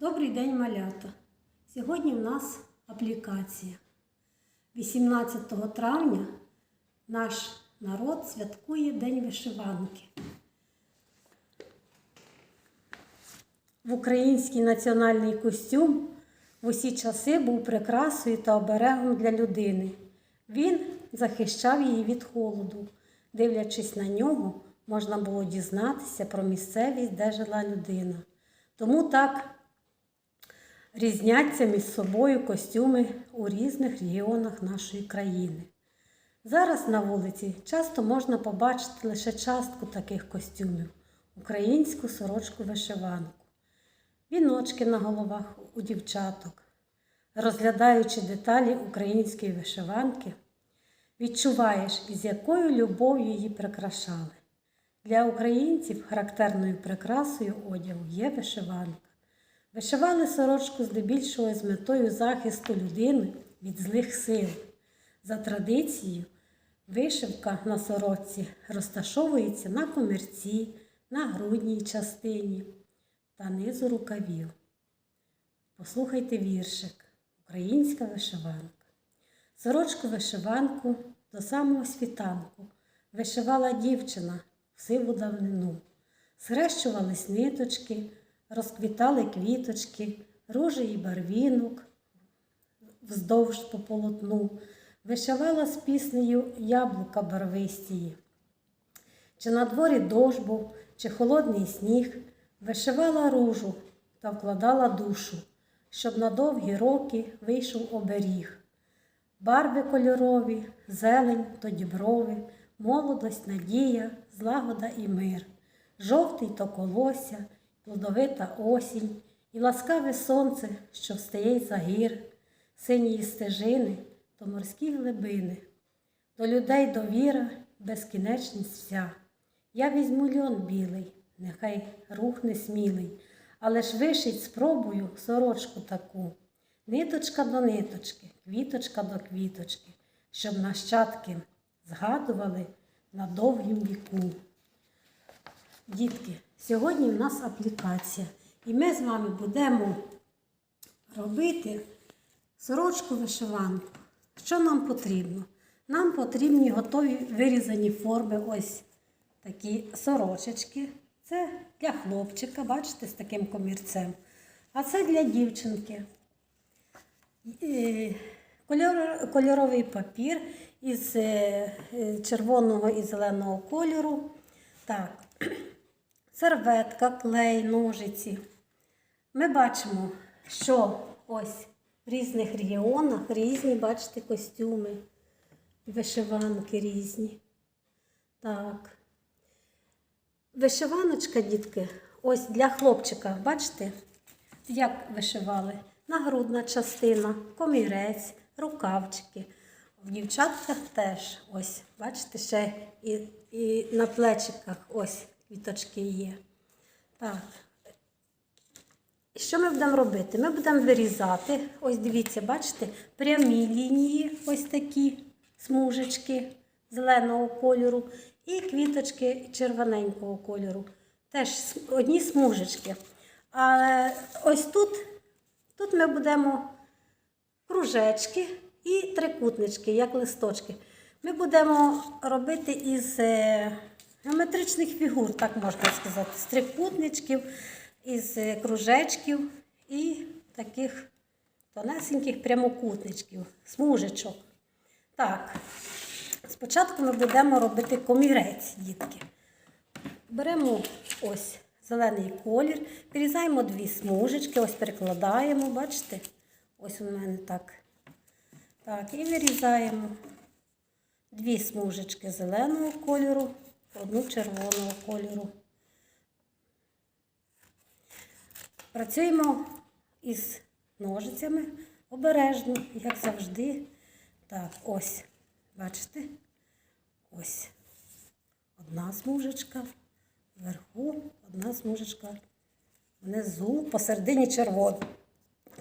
Добрий день, малята! Сьогодні в нас аплікація. 18 травня наш народ святкує День вишиванки. В український національний костюм в усі часи був прикрасою та оберегом для людини. Він захищав її від холоду. Дивлячись на нього, можна було дізнатися про місцевість, де жила людина. Тому так різняться між собою костюми у різних регіонах нашої країни. Зараз на вулиці часто можна побачити лише частку таких костюмів українську сорочку вишиванку, віночки на головах у дівчаток. Розглядаючи деталі української вишиванки, відчуваєш, із якою любов'ю її прикрашали. Для українців характерною прикрасою одягу є вишиванка. Вишивали сорочку здебільшого з метою захисту людини від злих сил. За традицією, вишивка на сорочці розташовується на комірці, на грудній частині та низу рукавів. Послухайте віршик Українська вишиванка. Сорочку вишиванку до самого світанку вишивала дівчина в сиву давнину. Схрещувались ниточки, розквітали квіточки, ружі і барвінок вздовж по полотну, вишивала з піснею яблука барвистії. Чи на дворі дощ був, чи холодний сніг, вишивала ружу та вкладала душу, щоб на довгі роки вийшов оберіг. Барви кольорові, зелень то діброви, молодость, надія, злагода і мир, жовтий то колося, плодовита осінь, і ласкаве сонце, що встає за гір, синії стежини то морські глибини. До людей довіра, безкінечність вся. Я візьму льон білий, нехай рух не смілий, але ж вишить спробую сорочку таку. Ниточка до ниточки, квіточка до квіточки, щоб нащадки згадували на довгім віку. Дітки, сьогодні в нас аплікація, і ми з вами будемо робити сорочку вишиванку. Що нам потрібно? Нам потрібні готові вирізані форми, ось такі сорочечки. Це для хлопчика, бачите, з таким комірцем. А це для дівчинки. Е, кольоровий папір із е, червоного і зеленого кольору. Так, серветка, клей, ножиці. Ми бачимо, що ось в різних регіонах різні, бачите, костюми, вишиванки різні. Так. Вишиваночка, дітки, ось для хлопчика, бачите, як вишивали? Нагрудна частина, комірець, рукавчики. В дівчатках теж, ось, бачите, ще і, і на плечиках ось квіточки є. Так. Що ми будемо робити? Ми будемо вирізати, ось дивіться, бачите, прямі лінії, ось такі смужечки зеленого кольору, і квіточки червоненького кольору. Теж одні смужечки. А ось тут, тут ми будемо кружечки і трикутнички, як листочки. Ми будемо робити із е, геометричних фігур, так можна сказати, з трикутничків, із е, кружечків і таких тонесеньких прямокутничків, смужечок. Так, спочатку ми будемо робити комірець, дітки. Беремо ось зелений колір, вирізаємо дві смужечки, ось перекладаємо, бачите? Ось у мене так. Так, і вирізаємо дві смужечки зеленого кольору, одну червоного кольору. Працюємо із ножицями обережно, як завжди. Так, ось, бачите? Ось одна смужечка, вверху одна смужечка, внизу, посередині червона.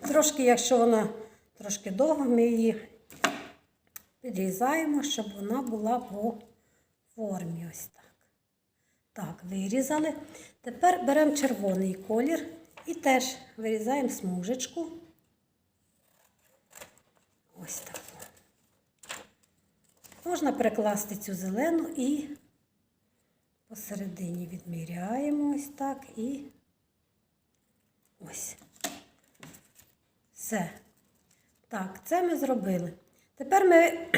Трошки, якщо вона трошки довга, ми її підрізаємо, щоб вона була по формі. Ось так. Так, вирізали. Тепер беремо червоний колір І теж вирізаємо смужечку. Ось таку. Можна перекласти цю зелену і посередині відміряємо ось так і ось. Все. Так, це ми зробили. Тепер ми,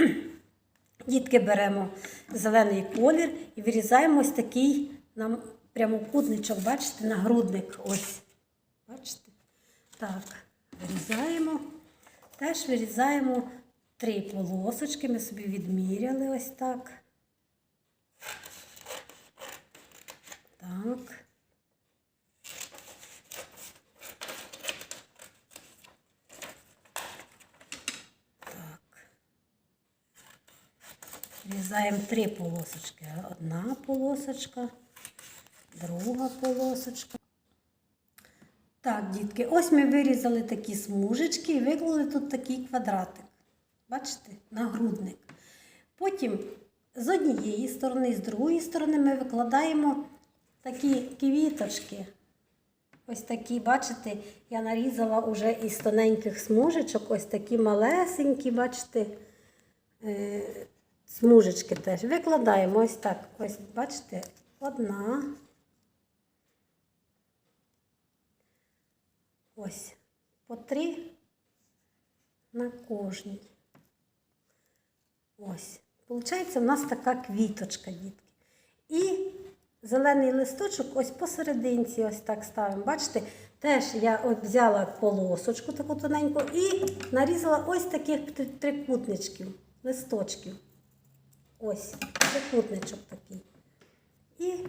дітки, беремо зелений колір і вирізаємо ось такий нам прямокутничок, бачите, нагрудник. Ось. Бачите? Так, вирізаємо. Теж вирізаємо три полосочки. Ми собі відміряли ось так. Так. Так. Врізаємо три полосочки. Одна полосочка, друга полосочка. Так, дітки, ось ми вирізали такі смужечки і виклали тут такий квадратик. Бачите, нагрудник. Потім з однієї сторони, з другої сторони ми викладаємо такі квіточки. Ось такі, бачите, я нарізала вже із тоненьких смужечок, ось такі малесенькі, бачите, е, смужечки теж. Викладаємо ось так. Ось, бачите, одна. Ось по три на кожній. Ось. Получається, у нас така квіточка, дітки. І зелений листочок ось посерединці, ось так ставимо. Бачите, теж я взяла полосочку таку тоненьку і нарізала ось таких трикутничків, листочків. Ось, трикутничок такий. І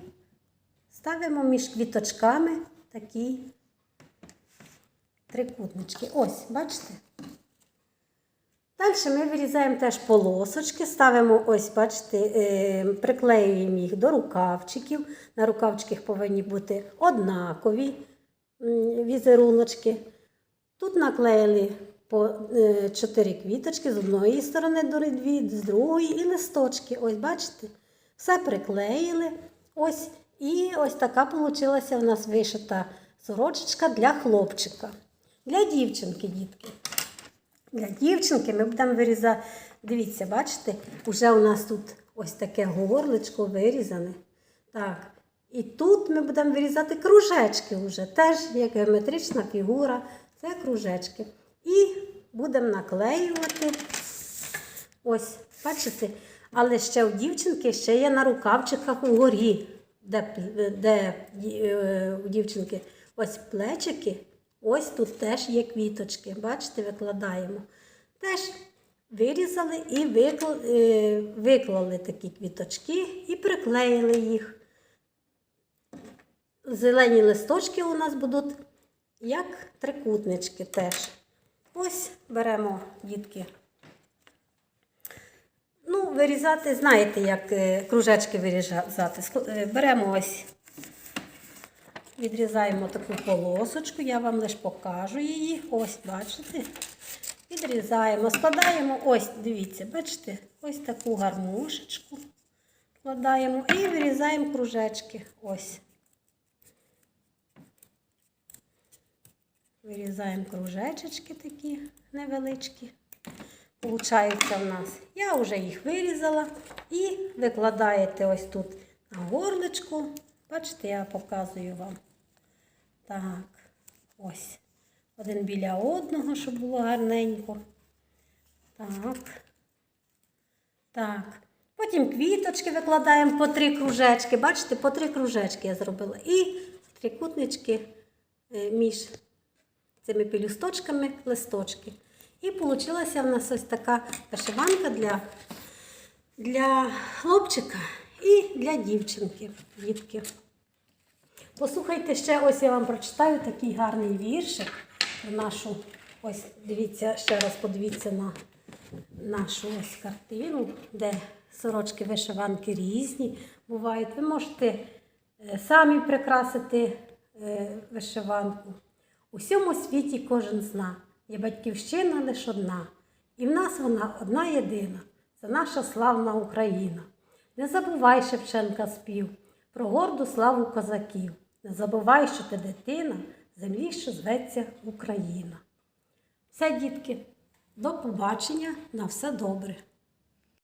ставимо між квіточками такі трикутнички. Ось, бачите? Далі ми вирізаємо теж полосочки, ставимо, ось, бачите, е, приклеюємо їх до рукавчиків. На рукавчиках повинні бути однакові візеруночки. Тут наклеїли по е, чотири квіточки з одної сторони до дві, з другої і листочки. Ось, бачите? Все приклеїли. Ось, і ось така вийшла у нас вишита сорочечка для хлопчика. Для дівчинки, дітки. Для дівчинки ми будемо вирізати. Дивіться, бачите, вже у нас тут ось таке горличко вирізане. Так. І тут ми будемо вирізати кружечки вже. Теж є геометрична фігура. Це кружечки. І будемо наклеювати. Ось, бачите? Але ще у дівчинки ще є на рукавчиках угорі, де, де е, у дівчинки ось плечики. Ось тут теж є квіточки. Бачите, викладаємо. Теж вирізали і е, виклали такі квіточки і приклеїли їх. Зелені листочки у нас будуть як трикутнички теж. Ось беремо, дітки. Ну, вирізати, знаєте, як е, кружечки вирізати. Е, Беремо ось Відрізаємо таку полосочку, я вам лише покажу її. Ось, бачите? Відрізаємо, складаємо, ось, дивіться, бачите, ось таку гармошечку складаємо і вирізаємо кружечки. Ось. Вирізаємо кружечечки такі невеличкі. Получаються в нас. Я вже їх вирізала і викладаєте ось тут на горличку. Бачите, я показую вам. Так, ось. Один біля одного, щоб було гарненько. Так. Так. Потім квіточки викладаємо по три кружечки. Бачите, по три кружечки я зробила. І трикутнички е, між цими пелюсточками листочки. І вийшла в нас ось така вишиванка для, для хлопчика і для дівчинки, дітки. Послухайте ще, ось я вам прочитаю такий гарний віршик про нашу. Ось дивіться, ще раз подивіться на нашу ось картину, де сорочки вишиванки різні бувають. Ви можете е, самі прикрасити е, вишиванку. У всьому світі кожен зна, є батьківщина лише одна, і в нас вона одна єдина. Це наша славна Україна. Не забувай Шевченка спів про горду славу козаків. Не забувай, що ти дитина, землі, що зветься Україна. Все, дітки, до побачення, на все добре.